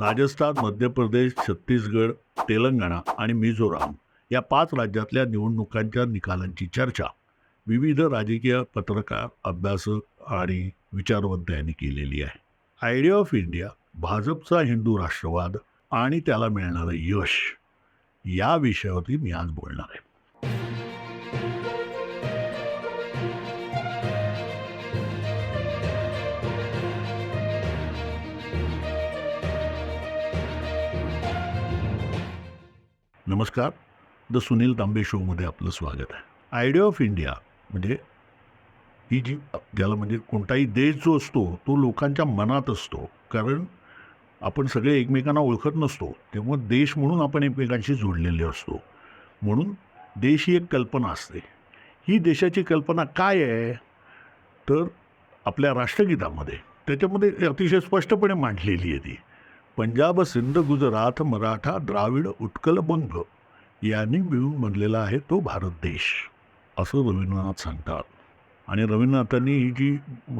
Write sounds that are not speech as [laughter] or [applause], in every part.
राजस्थान मध्य प्रदेश छत्तीसगड तेलंगणा आणि मिझोराम या पाच राज्यातल्या निवडणुकांच्या निकालांची चर्चा. विविध राजकीय पत्रकार अभ्यासक आणि विचारवंत यांनी केलेली आहे. आयडिया ऑफ इंडिया भाजपचा हिंदू राष्ट्रवाद आणि त्याला मिळणारं यश या विषयावरती मी आज बोलणार आहे. नमस्कार. द सुनील तांबे शोमध्ये आपलं स्वागत आहे. आयडिया ऑफ इंडिया म्हणजे ही जी ज्याला म्हणजे कोणताही देश जो असतो तो लोकांच्या मनात असतो. कारण आपण सगळे एकमेकांना ओळखत नसतो. तेव्हा देश म्हणून आपण एकमेकांशी जोडलेले असतो. म्हणून देश ही एक कल्पना असते. ही देशाची कल्पना काय आहे? तर आपल्या राष्ट्रगीतामध्ये. त्याच्यामध्ये अतिशय स्पष्टपणे मांडलेली आहे ती. पंजाब सिंध गुजरात मराठा द्राविड उत्कल बंग यांनी मिळून बनलेला आहे तो भारत देश असं रवींद्रनाथ सांगतात. आणि रवींद्रनाथांनी ही जी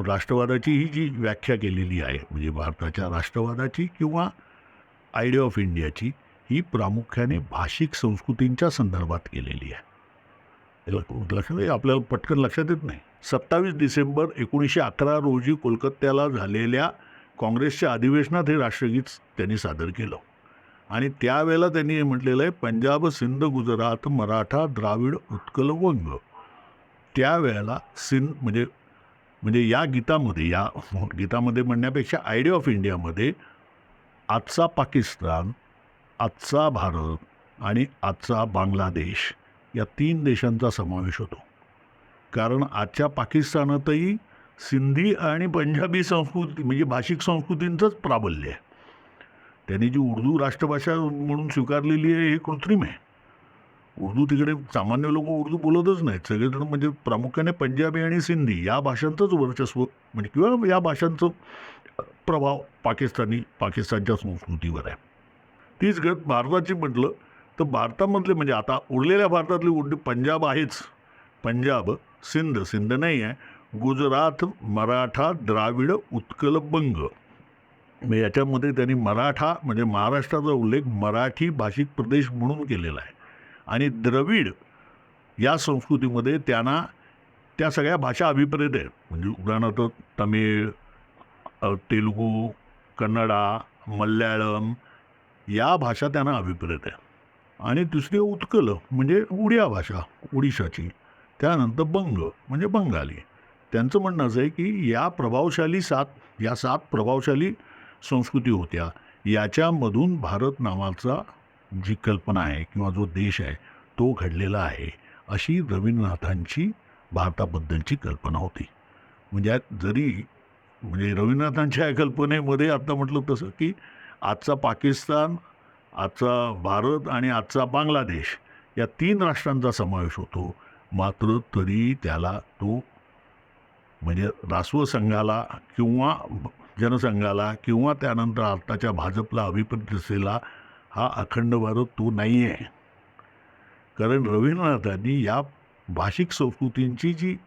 राष्ट्रवादाची ही जी व्याख्या केलेली आहे म्हणजे भारताच्या राष्ट्रवादाची किंवा आयडिया ऑफ इंडियाची ही प्रामुख्याने भाषिक संस्कृतींच्या संदर्भात केलेली आहे. लक्षात आपल्याला पटकन लक्षात येत नाही. सत्तावीस डिसेंबर एकोणीसशे अकरा रोजी कोलकात्याला झालेल्या काँग्रेसच्या अधिवेशनात हे राष्ट्रगीत त्यांनी सादर केलं. आणि त्यावेळेला त्यांनी हे म्हटलेलं आहे पंजाब सिंध गुजरात मराठा द्राविड उत्कल वंग. त्यावेळेला सिंध म्हणजे म्हणजे या गीतामध्ये या गीतामध्ये म्हणण्यापेक्षा आयडिया ऑफ इंडियामध्ये आजचा पाकिस्तान आजचा भारत आणि आजचा बांगलादेश या तीन देशांचा समावेश होतो. कारण आजच्या पाकिस्तानातही सिंधी आणि पंजाबी संस्कृती म्हणजे भाषिक संस्कृतींचंच प्राबल्य आहे. त्यांनी जी उर्दू राष्ट्रभाषा म्हणून स्वीकारलेली आहे हे कृत्रिम आहे. उर्दू तिकडे सामान्य लोक उर्दू बोलतच नाहीत. सगळेजण म्हणजे प्रामुख्याने पंजाबी आणि सिंधी या भाषांचंच वर्चस्व म्हणजे किंवा या भाषांचं प्रभाव पाकिस्तानी पाकिस्तानच्या संस्कृतीवर आहे. तीच गत भारताची म्हटलं तर भारतामधले म्हणजे आता उरलेल्या भारतातली उर्दू पंजाब आहेच. पंजाब सिंध सिंध नाही आहे. गुजरात मराठा द्राविड उत्कल बंग. म्हणजे याच्यामध्ये त्यांनी मराठा म्हणजे महाराष्ट्राचा उल्लेख मराठी भाषिक प्रदेश म्हणून केलेला आहे. आणि द्रविड या संस्कृतीमध्ये त्यांना त्या सगळ्या भाषा अभिप्रेत आहेत. म्हणजे उदाहरणार्थ तमिळ तेलुगू कन्नडा मल्याळम या भाषा त्यांना अभिप्रेत आहे आणि दुसरी उत्कल म्हणजे उडिया भाषा ओडिशाची त्यानंतर बंग म्हणजे बंगाली. त्यांचं म्हणणं असं आहे की या प्रभावशाली सात या सात प्रभावशाली संस्कृती होत्या याच्यामधून भारत नावाचा जी कल्पना आहे किंवा जो देश आहे तो घडलेला आहे अशी रवींद्रनाथांची भारताबद्दलची कल्पना होती. म्हणजे जरी म्हणजे रवींद्रनाथांच्या या कल्पनेमध्ये आता म्हटलं तसं की आजचा पाकिस्तान आजचा भारत आणि आजचा बांगलादेश या तीन राष्ट्रांचा समावेश होतो मात्र तरी त्याला तो म्हणजे रासव संघाला किंवा जनसंघाला किंवा त्यानंतर आत्ताच्या भाजपला अभिप्रेत असलेला हा अखंड भारत तो नाही आहे कारण रवींद्रनाथांनी या भाषिक संस्कृतींची जी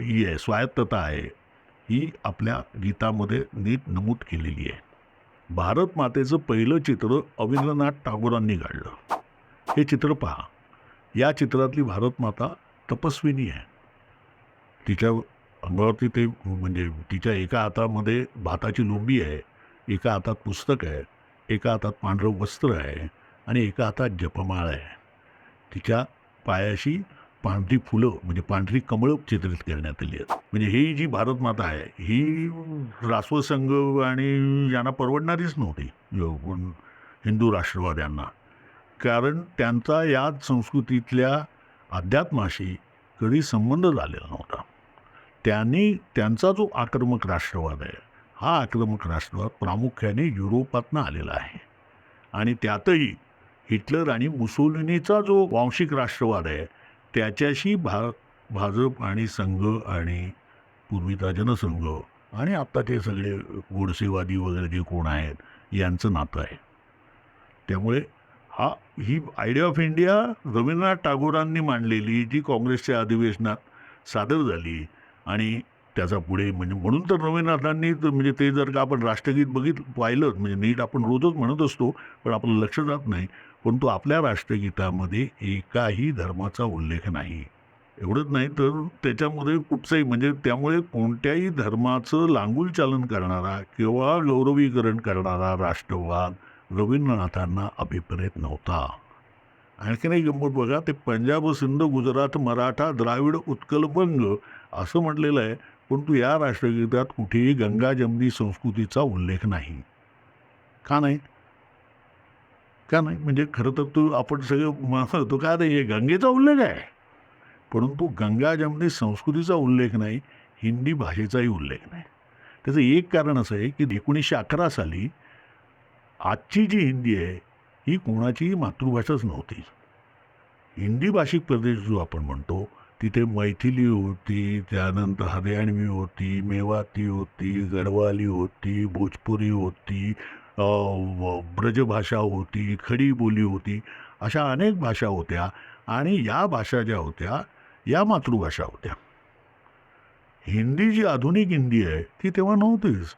ही आहे स्वायत्तता आहे ही आपल्या गीतामध्ये नीट नमूद केलेली आहे. भारत मातेचं पहिलं चित्र रवींद्रनाथ टागोरांनी काढलं. हे चित्र पहा. या चित्रातली भारत माता तपस्विनी आहे. तिच्या अंगावरती ते म्हणजे तिच्या एका हातामध्ये भाताची लोंबी आहे एका हातात पुस्तक आहे एका हातात पांढरं वस्त्र आहे आणि एका हातात जपमाळ आहे. तिच्या पायाशी पांढरी फुलं म्हणजे पांढरी कमळं चित्रित करण्यात आली आहेत. म्हणजे ही जी भारत माता आहे ही राष्ट्रसंघ आणि यांना परवडणारीच नव्हती हिंदू राष्ट्रवाद्यांना. कारण त्यांचा या संस्कृतीतल्या अध्यात्माशी कधी संबंध झालेला नव्हता. त्यांनी त्यांचा जो आक्रमक राष्ट्रवाद आहे हा आक्रमक राष्ट्रवाद प्रामुख्याने युरोपातनं आलेला आहे. आणि त्यातही हिटलर आणि मुसोलिनीचा जो वांशिक राष्ट्रवाद आहे त्याच्याशी भा भाजप आणि संघ आणि पूर्वीचा जनसंघ आणि आत्ताचे सगळे गोडसेवादी वगैरे जे कोण आहेत यांचं नातं आहे. त्यामुळे हा ही आयडिया ऑफ इंडिया रवींद्रनाथ टागोरांनी मांडलेली जी काँग्रेसच्या अधिवेशनात सादर झाली आणि त्याचा पुढे म्हणजे म्हणून तर रवींद्रनाथांनी तर म्हणजे ते जर का आपण राष्ट्रगीत बघित पाहिलं म्हणजे नीट आपण रोजच म्हणत असतो पण आपलं लक्ष जात नाही. परंतु आपल्या राष्ट्रगीतामध्ये एकाही धर्माचा उल्लेख नाही. एवढंच नाही तर त्याच्यामध्ये कुठचंही म्हणजे त्यामुळे कोणत्याही धर्माचं लांगुल चालन करणारा किंवा गौरवीकरण करणारा राष्ट्रवाद रवींद्रनाथांना अभिप्रेत नव्हता. आणखीन एक गंमत बघा ते पंजाब सिंध गुजरात मराठा द्राविड उत्कलबंग असं म्हटलेलं आहे परंतु या राष्ट्रगीतात कुठेही गंगा जमनी संस्कृतीचा उल्लेख नाही. का नाही? का नाही? म्हणजे खरं तर तू आपण सगळं म्हणतो का नाही गंगेचा उल्लेख आहे? परंतु गंगा जमनी संस्कृतीचा उल्लेख नाही हिंदी भाषेचाही उल्लेख नाही. त्याचं एक कारण असं आहे की एकोणीसशे अकरा साली आजची जी हिंदी आहे ही कोणाचीही मातृभाषाच नव्हती. हिंदी भाषिक प्रदेश जो आपण म्हणतो तिथे मैथिली होती त्यानंतर हरियाणवी होती मेवाती होती गढवाली होती भोजपुरी होती ब्रजभाषा होती खडी बोली होती अशा अनेक भाषा होत्या आणि या भाषा ज्या होत्या या मातृभाषा होत्या. हिंदी जी आधुनिक हिंदी आहे ती तेव्हा नव्हतीच.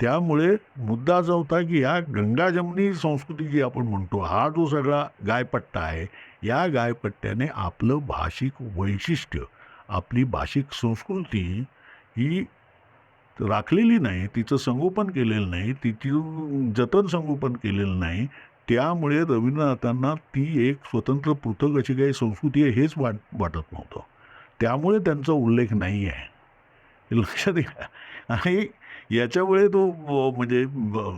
त्यामुळे मुद्दा जो होता की या गंगा जमनी संस्कृती जी आपण म्हणतो हा जो सगळा गायपट्टा आहे या गायपट्ट्याने आपलं भाषिक वैशिष्ट्य आपली भाषिक संस्कृती ही राखलेली नाही तिचं संगोपन केलेलं नाही तिची जतन संगोपन केलेलं नाही. त्यामुळे रवींद्रनाथांना ती एक स्वतंत्र पृथक अशी काही संस्कृती आहे हेच वाट वाटत नव्हतं. त्यामुळे त्यांचा उल्लेख नाही आहे. लक्षात घ्या. आणि याच्यामुळे तो म्हणजे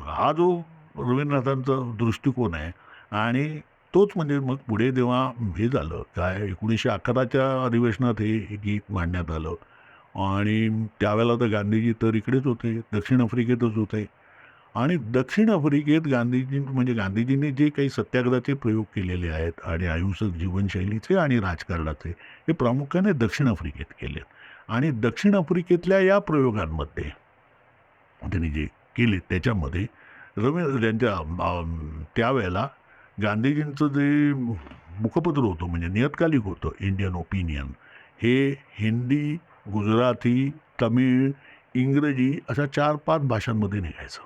हा जो रवींद्रनाथांचा दृष्टिकोन आहे आणि तोच म्हणजे मग पुढे जेव्हा हे झालं काय एकोणीसशे अकराच्या अधिवेशनात हे गीत मांडण्यात आलं. आणि त्यावेळेला तर गांधीजी तर इकडेच होते दक्षिण आफ्रिकेतच होते. आणि दक्षिण आफ्रिकेत गांधीजी म्हणजे गांधीजींनी जे काही सत्याग्रहाचे प्रयोग केलेले आहेत आणि अहिंसक जीवनशैलीचे आणि राजकारणाचे हे प्रामुख्याने दक्षिण आफ्रिकेत केले. आणि दक्षिण आफ्रिकेतल्या या प्रयोगांमध्ये त्यांनी जे केले त्याच्यामध्ये रवी त्यांच्या त्यावेळेला गांधीजींचं जे मुखपत्र होतं म्हणजे नियतकालिक होतं इंडियन ओपिनियन हे हिंदी गुजराती तमिळ इंग्रजी अशा चार पाच भाषांमध्ये निघायचं.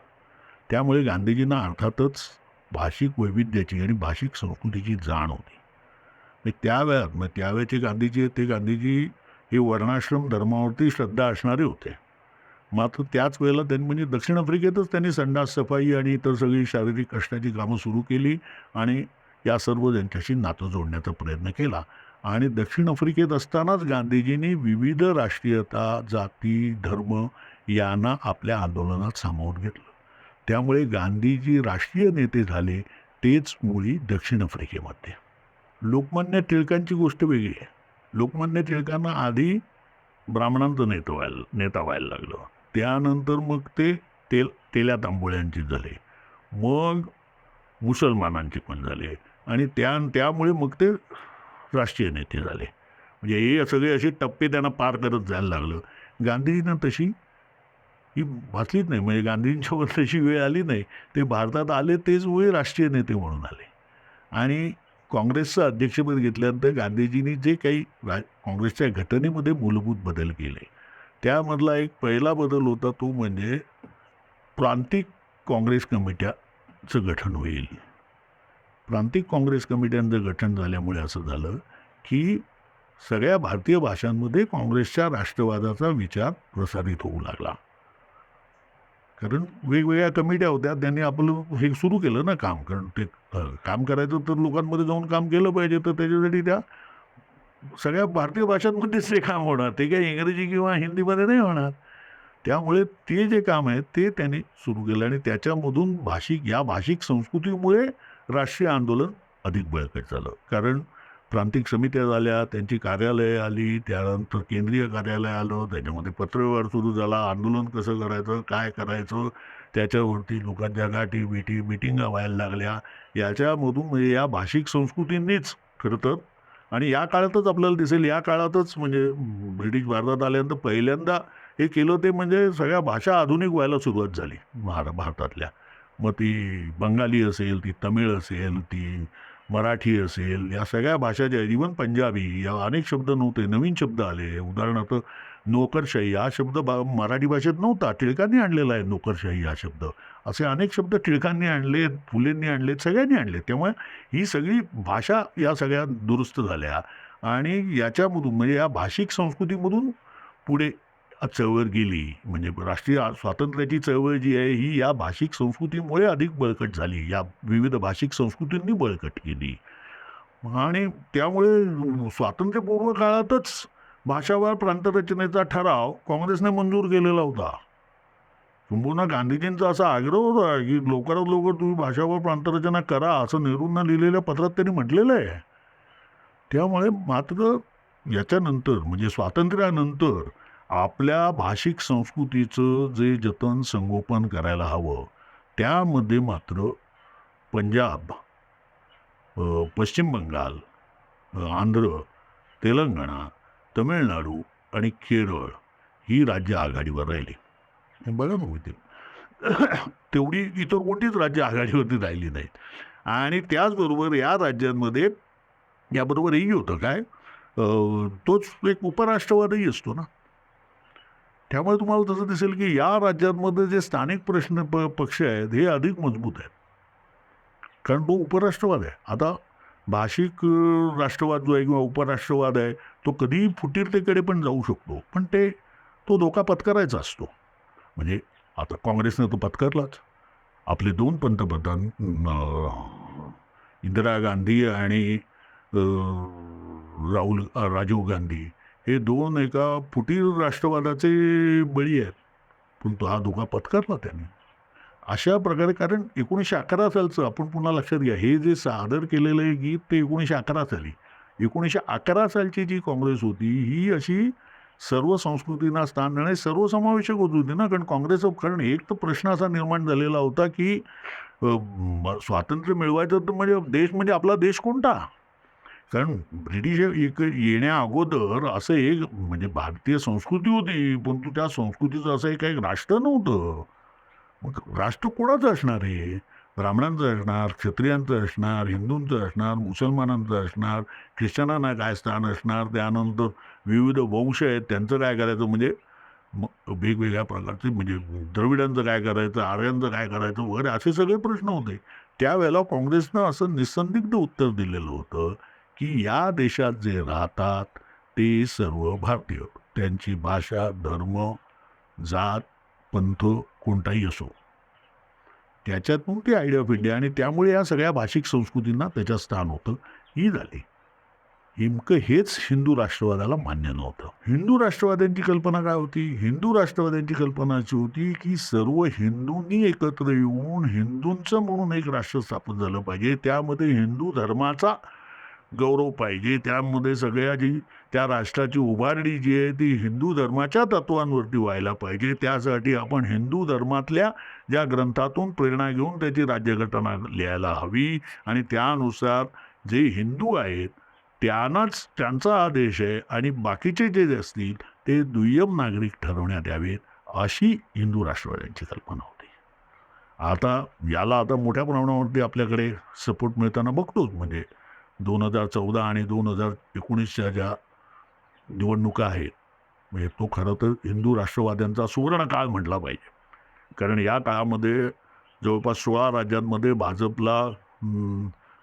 त्यामुळे गांधीजींना अर्थातच भाषिक वैविध्याची आणि भाषिक संस्कृतीची जाण होती. म्हणजे त्यावेळात मग त्यावेळेचे गांधीजी ते गांधीजी हे वर्णाश्रम धर्मावरती श्रद्धा असणारे होते. मात्र त्याच वेळेला त्यांनी म्हणजे दक्षिण आफ्रिकेतच त्यांनी संडास सफाई आणि इतर सगळी शारीरिक कष्टाची कामं सुरू केली आणि या सर्व त्यांच्याशी नातं जोडण्याचा प्रयत्न केला. आणि दक्षिण आफ्रिकेत असतानाच गांधीजींनी विविध राष्ट्रीयता जाती धर्म यांना आपल्या आंदोलनात सामावून घेतलं. त्यामुळे गांधीजी राष्ट्रीय नेते झाले तेच मुळी दक्षिण आफ्रिकेमध्ये. लोकमान्य टिळकांची गोष्ट वेगळी आहे. लोकमान्य टिळकांना आधी ब्राह्मणांचं नेतं व्हायला नेता व्हायला लागलं. त्यानंतर मग ते तेल तेल्या तांबोळ्यांचे झाले. मग मुसलमानांचे पण झाले. आणि त्या त्यामुळे मग ते राष्ट्रीय नेते झाले. म्हणजे हे सगळे असे टप्पे त्यांना पार करत जायला लागलं. गांधीजींना तशी ही वाचलीच नाही. म्हणजे गांधीजींच्यावर [laughs] तशी वेळ आली नाही. ते भारतात आले तेच वेळ राष्ट्रीय नेते म्हणून आले. आणि काँग्रेसचं अध्यक्षपद घेतल्यानंतर गांधीजींनी जे काही रा काँग्रेसच्या घटनेमध्ये मूलभूत बदल केले. त्यामधला एक पहिला बदल होता तो म्हणजे प्रांतिक काँग्रेस कमिट्याचं गठन होईल. प्रांतिक काँग्रेस कमिट्यांचं गठन झाल्यामुळे असं झालं की सगळ्या भारतीय भाषांमध्ये काँग्रेसच्या राष्ट्रवादाचा विचार प्रसारित होऊ लागला. कारण वेगवेगळ्या कमिट्या होत्या त्यांनी आपलं हे सुरू केलं ना काम. कारण ते काम करायचं तर लोकांमध्ये जाऊन काम केलं पाहिजे तर त्याच्यासाठी त्या सगळ्या भारतीय भाषांमध्येच [laughs] ते काम होणार. ते काही इंग्रजी किंवा हिंदीमध्ये नाही होणार. त्यामुळे ते जे काम आहे ते त्यांनी सुरू केलं आणि त्याच्यामधून भाषिक या भाषिक संस्कृतीमुळे राष्ट्रीय आंदोलन अधिक बळकट झालं. कारण प्रांतिक समित्या झाल्या त्यांची कार्यालये आली त्यानंतर केंद्रीय कार्यालय आलं त्याच्यामध्ये पत्रव्यवहार सुरू झाला आंदोलन कसं करायचं काय करायचं त्याच्यावरती लोकांच्या गाठी भेटी मिटिंगा व्हायला लागल्या. याच्यामधून म्हणजे या भाषिक संस्कृतींनीच खरं तर आणि या काळातच आपल्याला दिसेल या काळातच म्हणजे ब्रिटिश भारतात आल्यानंतर पहिल्यांदा हे केलं ते म्हणजे सगळ्या भाषा आधुनिक व्हायला सुरुवात झाली महारा भारतातल्या. मग ती बंगाली असेल ती तमिळ असेल ती मराठी असेल या सगळ्या भाषा ज्या इवन पंजाबी या अनेक शब्द नव्हते नवीन शब्द आले. उदाहरणार्थ नोकरशाही हा शब्द बा मराठी भाषेत नव्हता टिळकांनी आणलेला आहे नोकरशाही हा शब्द. असे अनेक शब्द टिळकांनी आणलेत फुलेंनी आणलेत सगळ्यांनी आणले. त्यामुळे ही सगळी भाषा या सगळ्या दुरुस्त झाल्या आणि याच्यामधून म्हणजे या भाषिक संस्कृतीमधून पुढे चळवळ गेली. म्हणजे राष्ट्रीय स्वातंत्र्याची चळवळ जी आहे ही या भाषिक संस्कृतीमुळे अधिक बळकट झाली. या विविध भाषिक संस्कृतींनी बळकट केली. आणि त्यामुळे स्वातंत्र्यपूर्व काळातच भाषावार प्रांतरचनेचा ठराव काँग्रेसने मंजूर केलेला होता. संपूर्ण गांधीजींचा असा आग्रह होता की लवकरात लवकर तुम्ही भाषावर प्रांतरचना करा असं नेहरूंना लिहिलेल्या पत्रात त्यांनी म्हटलेलं आहे. त्यामुळे मात्र याच्यानंतर म्हणजे स्वातंत्र्यानंतर आपल्या भाषिक संस्कृतीचं जे जतन संगोपन करायला हवं त्यामध्ये मात्र पंजाब पश्चिम बंगाल आंध्र तेलंगणा तमिळनाडू आणि केरळ ही राज्य आघाडीवर राहिली. हे बघा ना होते तेवढी इतर कोणतीच राज्य आघाडीवरती राहिली नाहीत. आणि त्याचबरोबर या राज्यांमध्ये याबरोबर हेही होतं काय तोच एक उपराष्ट्रवादही असतो ना. त्यामुळे तुम्हाला तसं दिसेल की या राज्यांमध्ये जे स्थानिक प्रश्न प पक्ष आहेत हे अधिक मजबूत आहेत. कारण तो उपराष्ट्रवाद आहे. आता भाषिक राष्ट्रवाद जो आहे किंवा उपराष्ट्रवाद आहे तो कधीही फुटीरतेकडे पण जाऊ शकतो. पण ते तो धोका पत्करायचा असतो. म्हणजे आता काँग्रेसनं तो पत्करलाच. आपले दोन पंतप्रधान इंदिरा गांधी आणि राहुल राजीव गांधी हे दोन एका फुटीर राष्ट्रवादाचे बळी आहेत. पण तो हा धोका पत्करला त्याने. अशा प्रकारे कारण एकोणीसशे अकरा सालचं आपण पुन्हा लक्षात घ्या हे जे सादर केलेलं आहे गीत ते एकोणीसशे अकरा साली. एकोणीसशे अकरा सालची जी काँग्रेस होती ही अशी सर्व संस्कृतींना स्थान देणे सर्वसमावेशक होत होती ना. कारण काँग्रेस कारण एक तर प्रश्न असा निर्माण झालेला होता की स्वातंत्र्य मिळवायचं तर म्हणजे देश म्हणजे आपला देश कोणता? कारण ब्रिटिश एक येण्या अगोदर असं एक म्हणजे भारतीय संस्कृती होती परंतु त्या संस्कृतीचं असं एक एक राष्ट्र नव्हतं. मग राष्ट्र कोणाचं असणार आहे ब्राह्मणांचं असणार क्षत्रियांचं असणार हिंदूंचं असणार मुसलमानांचं असणार ख्रिश्चनांना काय स्थान असणार? त्यानंतर विविध वंश आहेत त्यांचं काय करायचं म्हणजे मग वेगवेगळ्या प्रकारचे म्हणजे द्रविडांचं काय करायचं आर्यांचं काय करायचं वगैरे असे सगळे प्रश्न होते. त्यावेळेला काँग्रेसनं असं निसंदिग्ध उत्तर दिलेलं होतं की या देशात जे राहतात ते सर्व भारतीय. त्यांची भाषा धर्म जात पंथ कोणताही असो. त्याच्यात मग ती आयडिया ऑफ इंडिया आणि त्यामुळे या सगळ्या भाषिक संस्कृतींना त्याच्यात स्थान होतं. ही झाली. नेमकं हेच हिंदू राष्ट्रवादाला मान्य नव्हतं. हिंदू राष्ट्रवाद्यांची कल्पना काय होती? हिंदू राष्ट्रवाद्यांची कल्पना अशी होती की सर्व हिंदूंनी एकत्र येऊन हिंदूंचं म्हणून एक राष्ट्र स्थापन झालं पाहिजे. त्यामध्ये हिंदू धर्माचा गौरव पाहिजे. त्यामध्ये सगळ्या जी त्या राष्ट्राची उभारणी जी आहे ती हिंदू धर्माच्या तत्वांवरती व्हायला पाहिजे. त्यासाठी आपण हिंदू धर्मातल्या ज्या ग्रंथातून प्रेरणा घेऊन त्याची राज्यघटना लिहायला हवी. आणि त्यानुसार जे हिंदू आहेत त्यांनाच त्यांचा आदेश आहे आणि बाकीचे जे जे असतील ते दुय्यम नागरिक ठरवण्यात यावेत अशी हिंदू राष्ट्रवाद्यांची कल्पना होती. आता याला आता मोठ्या प्रमाणावरती आपल्याकडे सपोर्ट मिळताना बघतोच. म्हणजे दोन हजार चौदा आणि दोन हजार एकोणीसच्या ज्या निवडणुका आहेत म्हणजे तो खरं तर हिंदू राष्ट्रवाद्यांचा सुवर्ण काळ म्हटला पाहिजे. कारण या काळामध्ये जवळपास सोळा राज्यांमध्ये भाजपला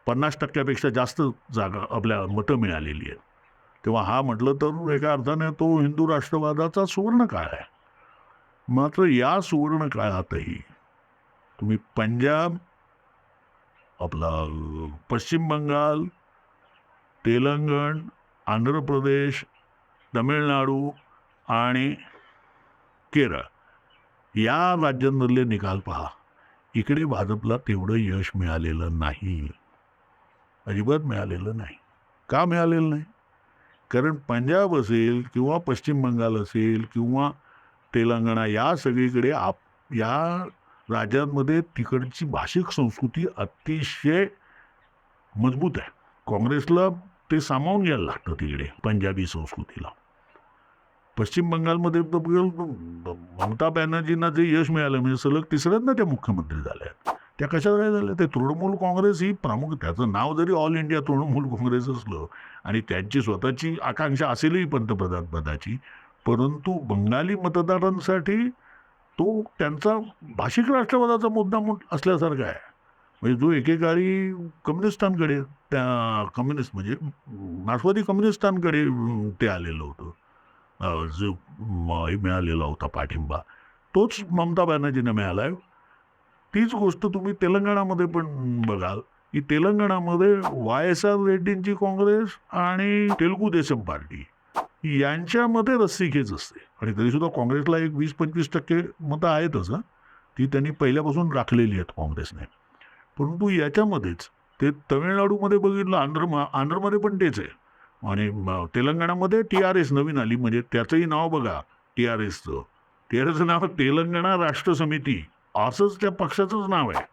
पन्नास टक्क्यापेक्षा जास्त जागा आपल्या मतं मिळालेली आहेत. तेव्हा हा म्हटलं तर एका अर्थाने तो हिंदू राष्ट्रवादाचा सुवर्ण काळ आहे. मात्र या सुवर्ण काळातही तुम्ही पंजाब आपला पश्चिम बंगाल तेलंगण आंध्र प्रदेश तमिळनाडू आणि केरळ या राज्यांमधले निकाल पहा. इकडे भाजपला तेवढं यश मिळालेलं नाही. अजिबात मिळालेलं नाही. का मिळालेलं नाही? कारण पंजाब असेल किंवा पश्चिम बंगाल असेल किंवा तेलंगणा या सगळीकडे आप या राज्यांमध्ये तिकडची भाषिक संस्कृती अतिशय मजबूत आहे. काँग्रेसला ते सामावून घ्यायला लागतं तिकडे पंजाबी संस्कृतीला. पश्चिम बंगालमध्ये ममता बॅनर्जींना जे यश मिळालं म्हणजे सलग तिसऱ्यांदा त्या मुख्यमंत्री झाल्या आहेत. त्या कशा काय झाल्या ते तृणमूल काँग्रेस ही प्रामुख्य त्याचं नाव जरी ऑल इंडिया तृणमूल काँग्रेस असलं आणि त्यांची स्वतःची आकांक्षा असेलही पंतप्रधान पदाची परंतु बंगाली मतदारांसाठी तो त्यांचा भाषिक राष्ट्रवादाचा मुद्दा असल्यासारखा आहे. म्हणजे जो एकेकाळी कम्युनिस्टांकडे त्या कम्युनिस्ट म्हणजे मार्क्सवादी कम्युनिस्टांकडे ते आलेलं होतं. जो हे मिळालेला होता पाठिंबा तोच ममता बॅनर्जीने मिळाला आहे तीच गोष्ट तुम्ही तेलंगणामध्ये पण बघाल. की तेलंगणामध्ये वाय एस आर रेड्डींची काँग्रेस आणि तेलुगू देशम पार्टी यांच्यामध्ये रस्सीखेच असते. आणि तरीसुद्धा काँग्रेसला एक वीस पंचवीस टक्के मतं आहेतच ती त्यांनी पहिल्यापासून राखलेली आहेत काँग्रेसने. परंतु याच्यामध्येच ते तमिळनाडूमध्ये बघितलं आंध्र आंध्रमध्ये पण तेच आहे. आणि तेलंगणामध्ये टी आर एस नवीन आली म्हणजे त्याचंही नाव बघा टी आर एसचं. टी आर एसचं नाव तेलंगणा राष्ट्र समिती. असंच त्या पक्षाचंच नाव आहे.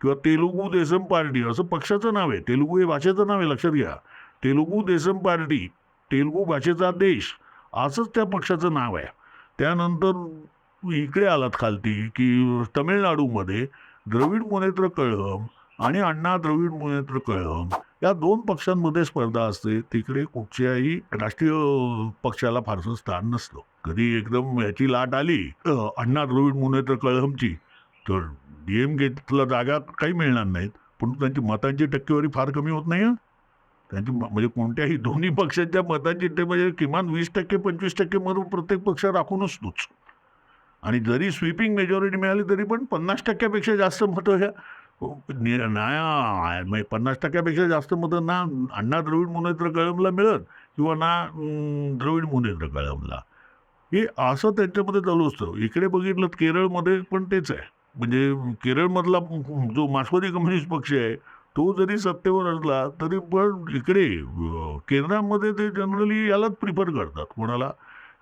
किंवा तेलुगू देसम पार्टी असं पक्षाचं नाव आहे. तेलुगू हे भाषेचं नाव आहे लक्षात घ्या. तेलुगू देसम पार्टी तेलुगू भाषेचा देश असंच त्या पक्षाचं नाव आहे. त्यानंतर इकडे आलात खालती की तमिळनाडूमध्ये द्रविड मुनेत्र कळम आणि अण्णा द्रविड मुनेत्र कळम या दोन पक्षांमध्ये स्पर्धा असते. तिकडे कुठच्याही राष्ट्रीय पक्षाला फारसं स्थान नसतं. कधी एकदम याची लाट आली अण्णा द्रविड मुनेत्र कळमची तर डी एम केला जागा काही मिळणार नाहीत. पण त्यांची मतांची टक्केवारी फार कमी होत नाही त्यांची म्हणजे कोणत्याही दोन्ही पक्षांच्या मतांची ते म्हणजे किमान वीस टक्के पंचवीस टक्के मत प्रत्येक पक्ष राखून असतोच. आणि जरी स्वीपिंग मेजॉरिटी मिळाली तरी पण पन्नास टक्क्यापेक्षा जास्त मतं ह्या नि- ना म्हणजे पन्नास टक्क्यापेक्षा जास्त मतं ना अण्णा द्रविड मुनेत्र कळमला मिळत किंवा ना द्रविड मुनेत्र कळमला हे असं त्यांच्यामध्ये चालू असतं. इकडे बघितलं केरळमध्ये पण तेच आहे. म्हणजे केरळमधला जो मार्क्सवादी कम्युनिस्ट पक्ष आहे तो जरी सत्तेवर असला तरी पण इकडे केंद्रामध्ये ते जनरली यालाच प्रिफर करतात. कोणाला?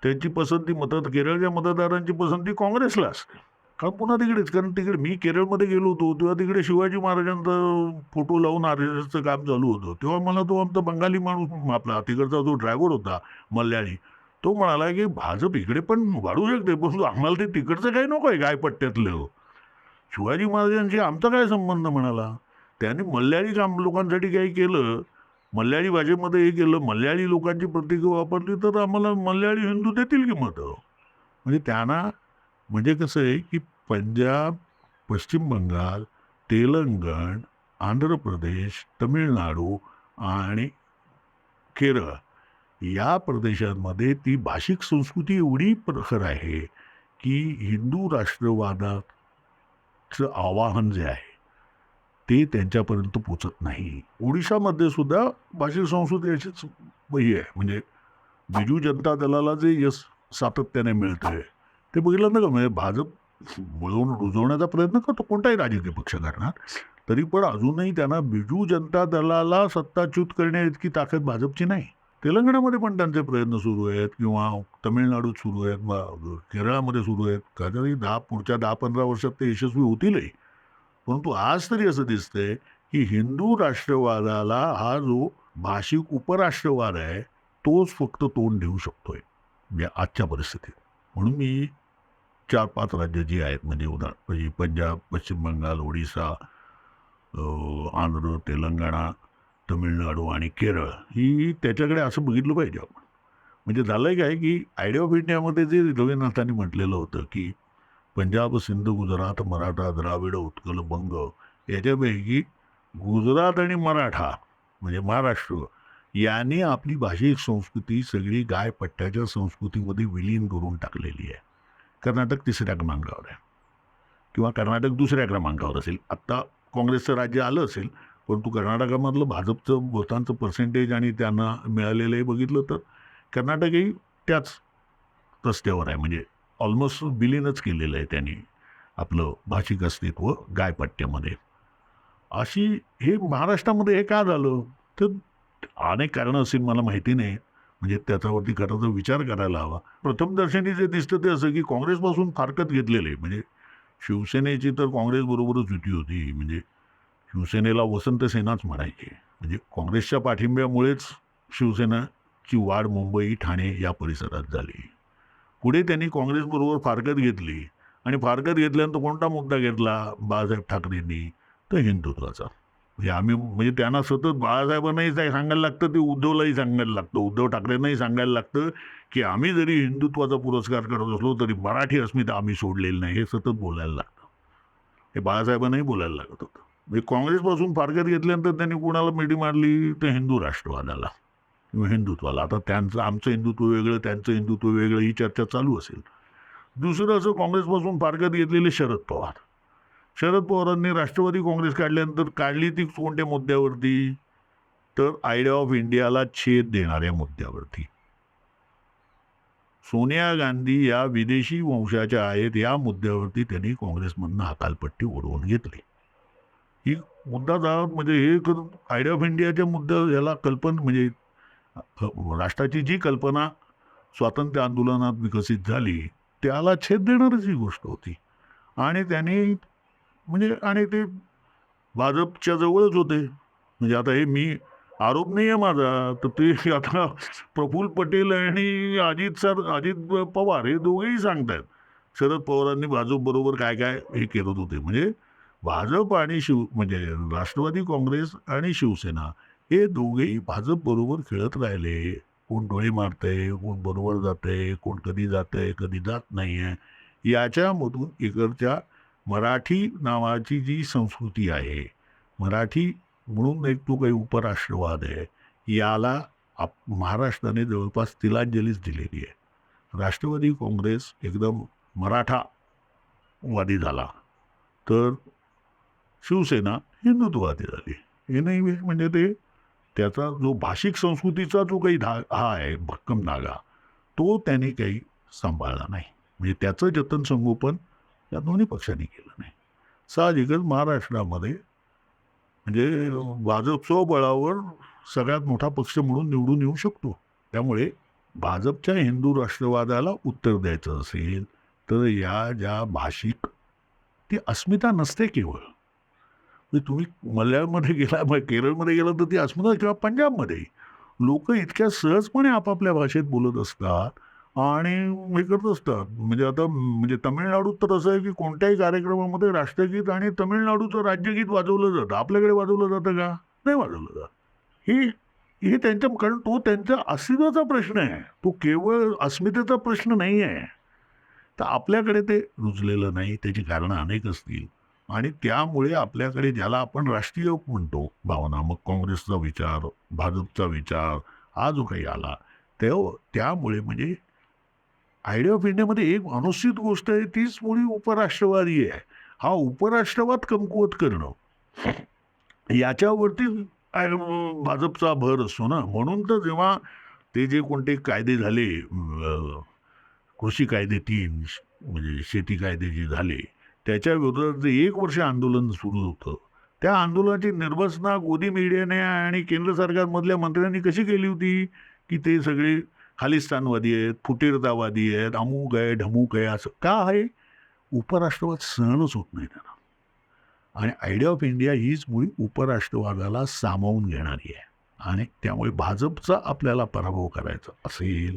त्यांची पसंती मदत केरळच्या मतदारांची पसंती काँग्रेसला असते. कारण पुन्हा तिकडेच कारण तिकडे मी केरळमध्ये गेलो होतो तेव्हा तिकडे शिवाजी महाराजांचा फोटो लावून आर एस एसचं काम चालू होतं. तेव्हा मला तो आमचा बंगाली माणूस आपला तिकडचा जो ड्रायव्हर होता मल्याळी तो म्हणाला की भाजप इकडे पण वाढू शकते पण आम्हाला ते तिकडचं काही नको आहे गायपट्ट्यातलं. शिवाजी महाराजांशी आमचा काय संबंध म्हणाला? त्याने मल्याळी काम लोकांसाठी काही केलं मल्याळी भाषेमध्ये हे केलं मल्याळी लोकांची प्रतीकं वापरली तर आम्हाला मल्याळी हिंदू देतील की मतं? म्हणजे त्यांना म्हणजे कसं आहे की पंजाब पश्चिम बंगाल तेलंगण आंध्र प्रदेश तमिळनाडू आणि केरळ या प्रदेशांमध्ये ती भाषिक संस्कृती एवढी प्रखर आहे की हिंदू राष्ट्रवादात चं आवाहन जे आहे ते त्यांच्यापर्यंत पोचत नाही. ओडिशामध्ये सुद्धा भाषिक संस्कृती अशीच ही आहे. म्हणजे बिजू जनता दलाला जे यश सातत्याने मिळतंय ते बघितलं ना का? म्हणजे भाजप वळवून रुजवण्याचा प्रयत्न करतो. कोणताही राजकीय पक्ष करणार तरी पण अजूनही त्यांना बिजू जनता दलाला सत्ताच्युत करण्या इतकी ताकद भाजपची नाही. तेलंगणामध्ये पण त्यांचे प्रयत्न सुरू आहेत किंवा तमिळनाडूत सुरू आहेत केरळामध्ये सुरू आहेत. कदाचित दहा पुढच्या दहा पंधरा वर्षात ते यशस्वी होतीलही. परंतु आज तरी असं दिसतंय की हिंदू राष्ट्रवादाला हा जो भाषिक उपराष्ट्रवाद आहे तोच फक्त तोंड देऊ शकतोय. म्हणजे आजच्या परिस्थितीत. म्हणून मी चार पाच राज्य जी आहेत म्हणजे उदाहरण म्हणजे पंजाब पश्चिम बंगाल ओडिसा आंध्र तेलंगणा तमिळनाडू आणि केरळ ही त्याच्याकडे असं बघितलं पाहिजे आपण. म्हणजे झालं काय की आयडिया ऑफ इंडियामध्ये जे रवींद्रनाथांनी म्हटलेलं होतं की पंजाब सिंध गुजरात मराठा द्राविड उत्कल बंग याच्यापैकी गुजरात आणि मराठा म्हणजे महाराष्ट्र यांनी आपली भाषिक संस्कृती सगळी गायपट्ट्याच्या संस्कृतीमध्ये विलीन करून टाकलेली आहे. कर्नाटक तिसऱ्या क्रमांकावर आहे. किंवा कर्नाटक दुसऱ्या क्रमांकावर असेल. आत्ता काँग्रेसचं राज्य आलं असेल परंतु कर्नाटकामधलं भाजपचं मतांचं पर्सेंटेज आणि त्यांना मिळालेलं हे बघितलं तर कर्नाटकही त्याच रस्त्यावर आहे. म्हणजे ऑलमोस्ट विलीनच केलेलं आहे त्यांनी आपलं भाषिक अस्तित्व गायपट्ट्यामध्ये. अशी हे महाराष्ट्रामध्ये हे का झालं? तर अनेक कारणं असतील मला माहिती नाही. म्हणजे त्याच्यावरती खरं विचार करायला हवा. प्रथम दर्शनी जे दिसतं ते असं की काँग्रेसपासून फारकत घेतलेलं आहे. म्हणजे शिवसेनेची तर काँग्रेसबरोबरच युती होती. म्हणजे शिवसेनेला वसंत सेनाच म्हणायची. म्हणजे काँग्रेसच्या पाठिंब्यामुळेच शिवसेनाची वाढ मुंबई ठाणे या परिसरात झाली. पुढे त्यांनी काँग्रेसबरोबर फारकत घेतली आणि फारकत घेतल्यानंतर कोणता मुद्दा घेतला? बाळासाहेब ठाकरेंनी. तर हिंदुत्वाचा. म्हणजे आम्ही म्हणजे त्यांना सतत बाळासाहेबांनाही सांगायला लागतं ते उद्धवलाही सांगायला लागतं उद्धव ठाकरेंनाही सांगायला लागतं की आम्ही जरी हिंदुत्वाचा पुरस्कार करत असलो तरी मराठी अस्मिता आम्ही सोडलेली नाही हे सतत बोलायला लागतं. हे बाळासाहेबांनाही बोलायला लागत होतं. म्हणजे काँग्रेसपासून फारकत घेतल्यानंतर त्यांनी कोणाला मिडी मारली? तर हिंदू राष्ट्रवादाला. किंवा हिंदुत्वाला. आता त्यांचं आमचं हिंदुत्व वेगळं त्यांचं हिंदुत्व वेगळं ही चर्चा चालू असेल. दुसरं असं काँग्रेसपासून फारकत घेतलेले शरद पवार. शरद पवारांनी राष्ट्रवादी काँग्रेस काढल्यानंतर काढली ती कोणत्या मुद्द्यावरती? तर आयडिया ऑफ इंडियाला छेद देणाऱ्या मुद्द्यावरती. सोनिया गांधी या विदेशी वंशाच्या आहेत या मुद्द्यावरती त्यांनी काँग्रेसमधनं हकालपट्टी उडवून घेतली. ही मुद्दा जाऊन म्हणजे हे करून आयडिया ऑफ इंडियाच्या मुद्द्या याला कल्पना म्हणजे राष्ट्राची जी कल्पना स्वातंत्र्य आंदोलनात विकसित झाली त्याला छेद देणारच ही गोष्ट होती. आणि त्यांनी म्हणजे आणि ते भाजपच्या जवळच होते. म्हणजे आता हे मी आरोप नाही आहे माझा तर ते [laughs] आता प्रफुल्ल पटेल आणि अजित सर अजित पवार हे दोघेही सांगतात शरद पवारांनी भाजपबरोबर काय काय हे करत होते म्हणजे भाजप आणि शिव म्हणजे राष्ट्रवादी काँग्रेस आणि शिवसेना हे दोघेही भाजपबरोबर खेळत राहिले. कोण डोळे मारतंय कोण बरोबर जातंय कोण कधी जातंय कधी जात नाही आहे याच्यामधून इकडच्या मराठी नावाची जी संस्कृती आहे मराठी म्हणून एक तो काही उपराष्ट्रवाद आहे याला आप महाराष्ट्राने जवळपास तिलांजलीच दिलेली आहे. राष्ट्रवादी काँग्रेस एकदम मराठावादी झाला. तर शिवसेना हिंदुत्ववादी झाली. हे नाही म्हणजे ते त्याचा जो भाषिक संस्कृतीचा जो काही धा हा आहे भक्कम धागा तो त्याने काही सांभाळला नाही. म्हणजे त्याचं जतन संगोपन या दोन्ही पक्षांनी केलं नाही. साहजिकच महाराष्ट्रामध्ये म्हणजे भाजप स्वबळावर सगळ्यात मोठा पक्ष म्हणून निवडून येऊ शकतो. त्यामुळे भाजपच्या हिंदू राष्ट्रवादाला उत्तर द्यायचं असेल तर या ज्या भाषिक ती अस्मिता नसते केवळ. म्हणजे तुम्ही मल्याळमध्ये गेला केरळमध्ये गेला तर ती अस्मिता किंवा पंजाबमध्ये. लोक इतक्या सहजपणे आपापल्या भाषेत बोलत असतात आणि हे करत असतात. म्हणजे आता म्हणजे तमिळनाडूत तर असं आहे की कोणत्याही कार्यक्रमामध्ये राष्ट्रगीत आणि तमिळनाडूचं राज्यगीत वाजवलं जातं. आपल्याकडे वाजवलं जातं का? नाही वाजवलं जात. ही हे त्यांच्या कारण तो त्यांच्या अस्तित्वाचा प्रश्न आहे. तो केवळ अस्मितेचा प्रश्न नाही आहे तर आपल्याकडे ते रुजलेलं नाही. त्याची कारणं अनेक असतील. आणि त्यामुळे आपल्याकडे ज्याला आपण राष्ट्रीय म्हणतो भावना मग काँग्रेसचा विचार भाजपचा विचार हा जो काही आला तेव्हा त्यामुळे म्हणजे आयडिया ऑफ इंडियामध्ये एक अनुसूचित गोष्ट आहे तीच मुळी उपराष्ट्रवादी आहे. हा उपराष्ट्रवाद कमकुवत करणं. याच्यावरती आय- भाजपचा भर असतो ना. म्हणून तर जेव्हा ते जे कोणते कायदे झाले कृषी कायदे तीन म्हणजे शेती कायदे जे झाले त्याच्या विरोधात जे एक वर्ष आंदोलन सुरू होतं. त्या आंदोलनाची निर्वसना गोदी मीडियाने आणि केंद्र सरकारमधल्या मंत्र्यांनी कशी केली होती? की ते सगळे खालिस्तानवादी आहेत फुटीरतावादी आहेत अमुक आहे ढमूक आहे असं का आहे? उपराष्ट्रवाद सहनच होत नाही त्यांना. आणि आयडिया ऑफ इंडिया हीच मुळी उपराष्ट्रवादाला सामावून घेणारी आहे. आणि त्यामुळे भाजपचा आपल्याला पराभव करायचा असेल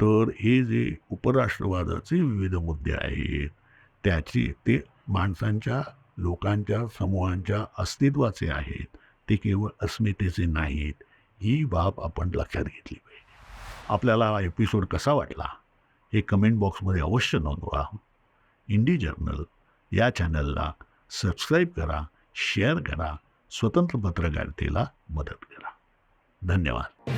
तर हे जे उपराष्ट्रवादाचे विविध मुद्दे आहेत त्याची ते माणसांच्या लोकांच्या समूहांच्या अस्तित्वाचे आहेत. ते केवळ अस्मितेचे नाहीत. ही बाब आपण लक्षात घेतली पाहिजे. आपल्याला एपिसोड कसा वाटला? हे कमेंट बॉक्समध्ये अवश्य नोंदवा. इंडी जर्नल या चॅनलला सबस्क्राईब करा शेअर करा स्वतंत्र पत्रकारितेला मदत करा. धन्यवाद.